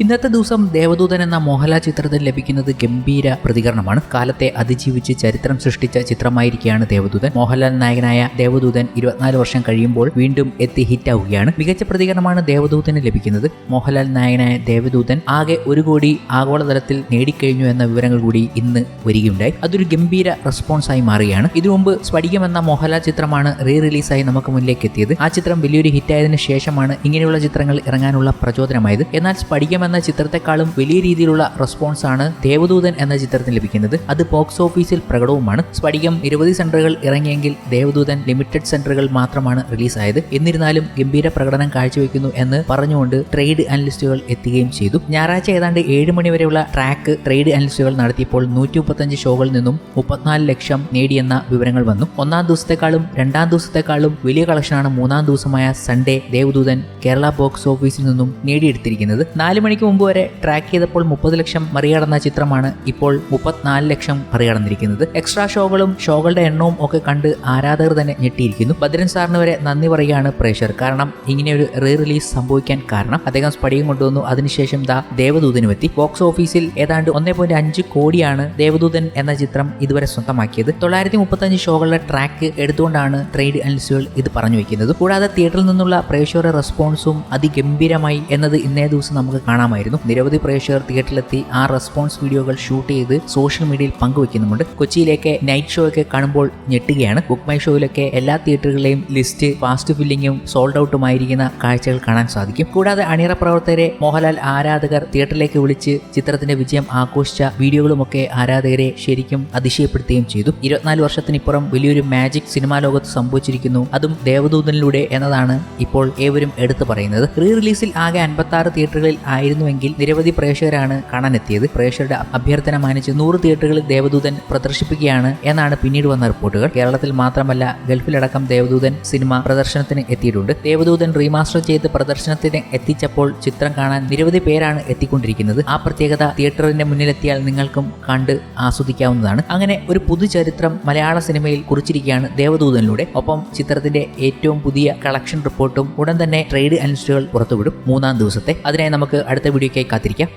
ഇന്നത്തെ ദിവസം ദേവദൂതൻ എന്ന മോഹൻലാൽ ചിത്രത്തിൽ ലഭിക്കുന്നത് ഗംഭീര പ്രതികരണമാണ്. കാലത്തെ അതിജീവിച്ച് ചരിത്രം സൃഷ്ടിച്ച ചിത്രമായിരിക്കുകയാണ് ദേവദൂതൻ. മോഹൻലാൽ നായകനായ ദേവദൂതൻ ഇരുപത്തിനാല് വർഷം കഴിയുമ്പോൾ വീണ്ടും എത്തി ഹിറ്റാവുകയാണ്. മികച്ച പ്രതികരണമാണ് ദേവദൂതന് ലഭിക്കുന്നത്. മോഹൻലാൽ നായകനായ ദേവദൂതൻ ആകെ ഒരു കോടി ആഗോളതലത്തിൽ നേടിക്കഴിഞ്ഞു എന്ന വിവരങ്ങൾ കൂടി ഇന്ന് വരികയുണ്ടായി. അതൊരു ഗംഭീര റെസ്പോൺസായി മാറുകയാണ്. ഇതിനു മുമ്പ് സ്ഫടികം എന്ന മോഹൻലാൽ ചിത്രമാണ് റീ റിലീസായി നമുക്ക് മുന്നിലേക്ക് എത്തിയത്. ആ ചിത്രം വലിയൊരു ഹിറ്റായതിനു ശേഷമാണ് ഇങ്ങനെയുള്ള ചിത്രങ്ങൾ ഇറങ്ങാനുള്ള പ്രചോദനമായത്. എന്നാൽ സ്ഫടികം എന്ന ചിത്രത്തെക്കാളും വലിയ രീതിയിലുള്ള റെസ്പോൺസ് ആണ് ദേവദൂതൻ എന്ന ചിത്രത്തിന് ലഭിക്കുന്നത്. അത് ബോക്സ് ഓഫീസിൽ പ്രകടവുമാണ്. സ്ഫടികം നിരവധി സെന്ററുകൾ ഇറങ്ങിയെങ്കിൽ ദേവദൂതൻ ലിമിറ്റഡ് സെന്ററുകൾ മാത്രമാണ് റിലീസായത് എന്നിരുന്നാലും ഗംഭീര പ്രകടനം കാഴ്ചവെക്കുന്നു എന്ന് പറഞ്ഞുകൊണ്ട് ട്രേഡ് അനലിസ്റ്റുകൾ എത്തുകയും ചെയ്തു. ഞായറാഴ്ച ഏതാണ്ട് ഏഴ് മണി വരെയുള്ള ട്രാക്ക് ട്രേഡ് അനലിസ്റ്റുകൾ നടത്തിയപ്പോൾ നൂറ്റി മുപ്പത്തഞ്ച് ഷോകളിൽ നിന്നും മുപ്പത്തിനാല് ലക്ഷം നേടിയെന്ന വിവരങ്ങൾ വന്നു. ഒന്നാം ദിവസത്തെക്കാളും രണ്ടാം ദിവസത്തെക്കാളും വലിയ കളക്ഷനാണ് മൂന്നാം ദിവസമായ സൺഡേ ദേവദൂതൻ കേരള ബോക്സ് ഓഫീസിൽ നിന്നും നേടിയെടുത്തിരിക്കുന്നത്. നാല് മണിക്ക് മുമ്പ് വരെ ട്രാക്ക് ചെയ്തപ്പോൾ മുപ്പത് ലക്ഷം മറികടന്ന ചിത്രമാണ് ഇപ്പോൾ മുപ്പത്തിനാല് ലക്ഷം മറികടന്നിരിക്കുന്നത്. എക്സ്ട്രാ ഷോകളും ഷോകളുടെ എണ്ണവും ഒക്കെ കണ്ട് ആരാധകർ തന്നെ ഞെട്ടിയിരിക്കുന്നു. ഭദ്രൻ സാറിന് വരെ നന്ദി പറയുകയാണ് പ്രേക്ഷകർ. കാരണം ഇങ്ങനെ ഒരു റീ റിലീസ് സംഭവിക്കാൻ കാരണം അദ്ദേഹം സ്പടികം കൊണ്ടുവന്നു. അതിനുശേഷം ദാ ദേവദൂതനും എത്തി. ബോക്സ് ഓഫീസിൽ ഏതാണ്ട് ഒന്നേ പോയിന്റ് അഞ്ച് കോടിയാണ് ദേവദൂതൻ എന്ന ചിത്രം ഇതുവരെ സ്വന്തമാക്കിയത്. തൊള്ളായിരത്തി മുപ്പത്തഞ്ച് ഷോകളുടെ ട്രാക്ക് എടുത്തുകൊണ്ടാണ് ട്രേഡ് അനലിസ്റ്റുകൾ ഇത് പറഞ്ഞു വയ്ക്കുന്നത് കൂടാതെ തിയേറ്ററിൽ നിന്നുള്ള പ്രേക്ഷകരുടെ റെസ്പോൺസും അതിഗംഭീരമായി എന്നത് ഇന്നേ ദിവസം നമുക്ക് കാണാമായിരുന്നു. നിരവധി പ്രേക്ഷകർ തിയേറ്ററിലെത്തി ആ റെസ്പോൺസ് വീഡിയോകൾ ഷൂട്ട് ചെയ്ത് സോഷ്യൽ മീഡിയയിൽ പങ്കുവെക്കുന്നുമുണ്ട്. കൊച്ചിയിലേക്ക് നൈറ്റ് ഷോ ഒക്കെ കാണുമ്പോൾ ഞെട്ടുകയാണ്. ബുക്ക് മൈ ഷോയിലൊക്കെ എല്ലാ തിയേറ്ററുകളെയും ലിസ്റ്റ് ഫാസ്റ്റ് ഫില്ലിങ്ങും സോൾഡ് ഔട്ടുമായിരിക്കുന്ന കാഴ്ചകൾ കാണാൻ സാധിക്കും. കൂടാതെ അണിയറ പ്രവർത്തകരെ മോഹൻലാൽ ആരാധകർ തിയേറ്ററിലേക്ക് വിളിച്ച് ചിത്രത്തിന്റെ വിജയം ആഘോഷിച്ച വീഡിയോകളുമൊക്കെ ആരാധകരെ ശരിക്കും അതിശയപ്പെടുത്തുകയും ചെയ്തു. ഇരുപത്തിനാല് വർഷത്തിനിപ്പുറം വലിയൊരു മാജിക് സിനിമാ ലോകത്ത് സംഭവിച്ചിരിക്കുന്നു. അതും ദേവദൂതനിലൂടെ എന്നതാണ് ഇപ്പോൾ ഏവരും എടുത്തു പറയുന്നത്. റീ റിലീസിൽ ആകെ അൻപത്തി തിയേറ്ററുകളിൽ ആയിരുന്നുവെങ്കിൽ നിരവധി പ്രേക്ഷകരാണ് കാണാനെത്തിയത്. പ്രേക്ഷകരുടെ അഭ്യർത്ഥന മാനിച്ച് നൂറ് തിയേറ്ററുകളിൽ ദേവദൂതൻ പ്രദർശിപ്പിക്കുകയാണ് എന്നാണ് പിന്നീട് വന്ന റിപ്പോർട്ടുകൾ. കേരളത്തിൽ മാത്രമല്ല ഗൾഫിലടക്കം ദേവദൂതൻ സിനിമ പ്രദർശനത്തിന് എത്തിയിട്ടുണ്ട്. ദേവദൂതൻ റീമാസ്റ്റർ ചെയ്ത് പ്രദർശനത്തിന് എത്തിച്ചപ്പോൾ ചിത്രം കാണാൻ നിരവധി പേരാണ് എത്തിക്കൊണ്ടിരിക്കുന്നത്. ആ പ്രത്യേകത തിയേറ്ററിന്റെ മുന്നിലെത്തിയാൽ നിങ്ങൾക്കും കണ്ട് ആസ്വദിക്കാവുന്നതാണ്. അങ്ങനെ ഒരു പുതുചരിത്രം മലയാള സിനിമയിൽ കുറിച്ചിരിക്കുകയാണ് ദേവദൂതനിലൂടെ. ഒപ്പം ചിത്രത്തിന്റെ ഏറ്റവും പുതിയ കളക്ഷൻ റിപ്പോർട്ടും ഉടൻ തന്നെ ട്രേഡ് അനലിസ്റ്റുകൾ പുറത്തുവിടും. മൂന്നാം ദിവസത്തെ. അതിനായി നമുക്ക് അടുത്ത വീഡിയോയ്ക്കായി കാത്തിരിക്കാം.